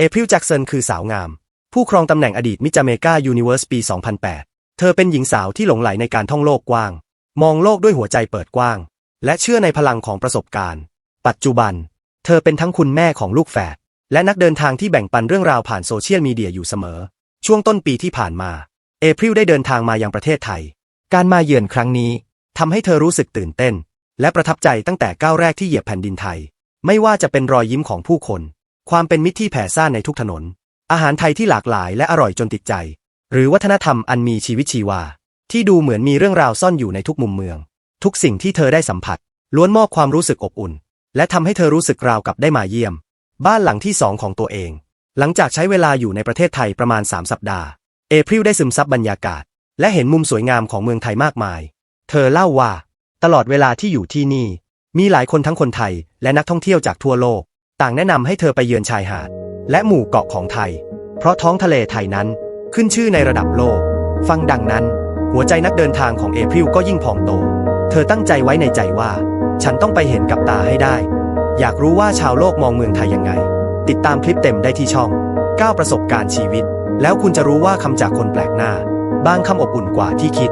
เอพริลแจ็กสันคือสาวงาม ผู้ครองตำแหน่งอดีตมิจเมกายูนิเวอร์สปี 2008 เธอเป็นหญิงสาวที่หลงไหลในการท่องโลกกว้าง มองโลกด้วยหัวใจเปิดกว้าง และเชื่อในพลังของประสบการณ์ ปัจจุบัน เธอเป็นทั้งคุณแม่ของลูกแฝดและนักเดินทางที่แบ่งปันเรื่องราวผ่านโซเชียลมีเดียอยู่เสมอ ช่วงต้นปีที่ผ่านมา เอพริลได้เดินทางมายังประเทศไทย การมาเยือนครั้งนี้ทำให้เธอรู้สึกตื่นเต้น และประทับใจตั้งแต่ก้าวแรกที่เหยียบแผ่นดินไทย ไม่ว่าจะเป็นรอยยิ้มของผู้คน ความเป็นมิตรที่แผ่ซ่านในทุกถนน อาหารไทยที่หลากหลายและอร่อยจนติดใจ หรือวัฒนธรรมอันมีชีวิตชีวา ที่ดูเหมือนมีเรื่องราวซ่อนอยู่ในทุกมุมเมือง ทุกสิ่งที่เธอได้สัมผัส ล้วนมอบความรู้สึกอบอุ่น และทำให้เธอรู้สึกราวกับได้มาเยี่ยม บ้านหลังที่สองของตัวเอง หลังจากใช้เวลาอยู่ในประเทศไทยประมาณ 3 สัปดาห์ เอพริลได้ซึมซับบรรยากาศ และเห็นมุมสวยงามของเมืองไทยมากมาย เธอเล่าว่า ตลอดเวลาที่อยู่ที่นี่ มีหลายคนทั้งคนไทยและนักท่องเที่ยวจากทั่วโลก ต่างแนะนำให้เธอไปเยือนชายหาด และหมู่เกาะของไทย เพราะท้องทะเลไทยนั้นขึ้นชื่อในระดับโลก ฟังดังนั้น หัวใจนักเดินทางของเอพริลก็ยิ่งพองโต เธอตั้งใจไว้ในใจว่า ฉันต้องไปเห็นกับตาให้ได้ อยากรู้ว่าชาวโลกมองเมืองไทยยังไง ติดตามคลิปเต็มได้ที่ช่อง 9 ประสบการณ์ชีวิต แล้วคุณจะรู้ว่าคำจากคนแปลกหน้า บางคำอบอุ่นกว่าที่คิด